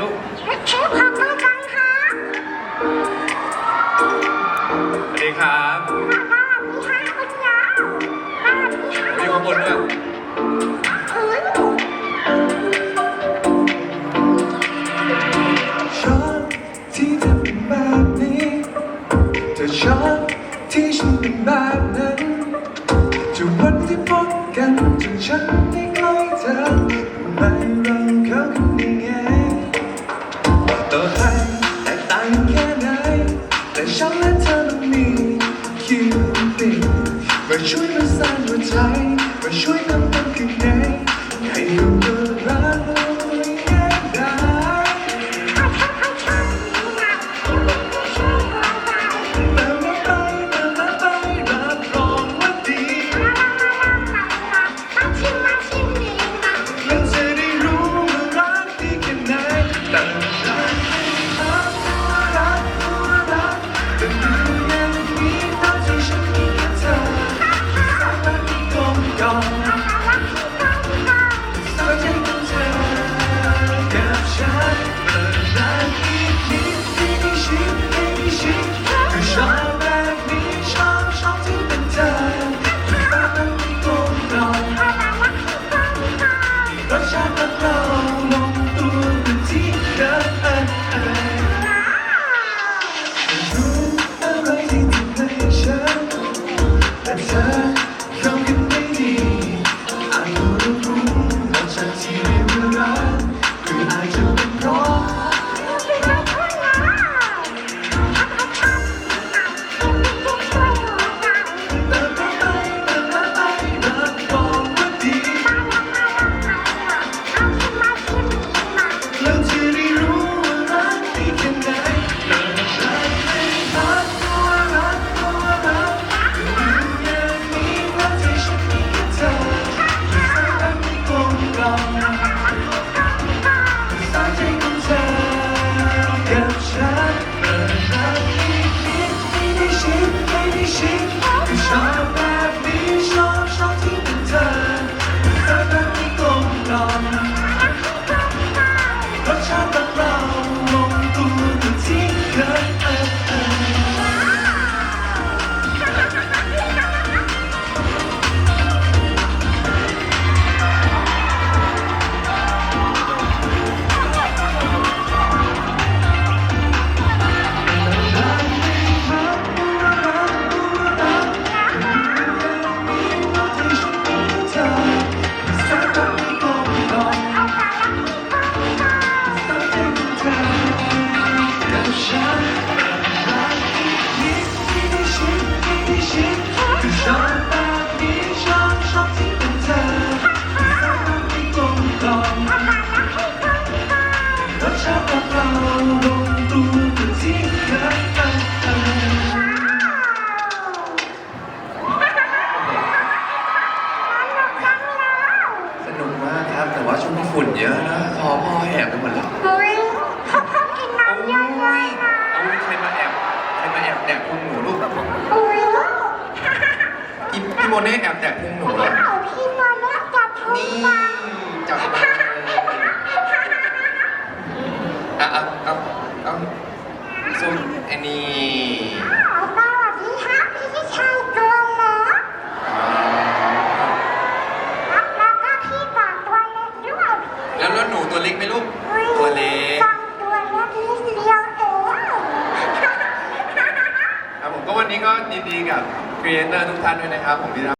ลูกเค้กพอใจจังคะสวัสดีครับสวัสดีค่ะคุณยาวสวัสดีค่ะมีข้างบนด้วยยชอบที่เธอเป็นแบบนี้จะอชอบที่ฉันเป็นแบบนั้นจะวันที่พบกันจนฉันได้ใกล้เธอไหม มาช่วยมาสร้างหัวใจมาช่วยทำต้นข้างในให้อยู่กับเราง่ายได้ขอโทษขอโทษนะที่ไม่ได้ช่วยหัวใจเติมาไปเติมมาไปรับรองว่าดีมามามามามาชิมมาชิมดีนะแล้วจะได้รู้ว่ารักดีแค่ไหน ไม่ นุกมากครับ แต่ว่าช่วงนี้ฝุ่นเยอะนะคอพ่อแหบไปหมดแล้วเฮ้ยเขาเขากินน้ำเยอะเลยนะเอาใครมาแอบใครมาแอบแดกพุงหนูลูกอุ้ยพี่พี่โมเน่แอบแดกพุงหนูเหรอเอาพี่มาเลือกจับทุกนี่มาจับ มา นี้ก็ยินดีกับครีเอเตอร์ทุกท่านด้วยนะครับผมที่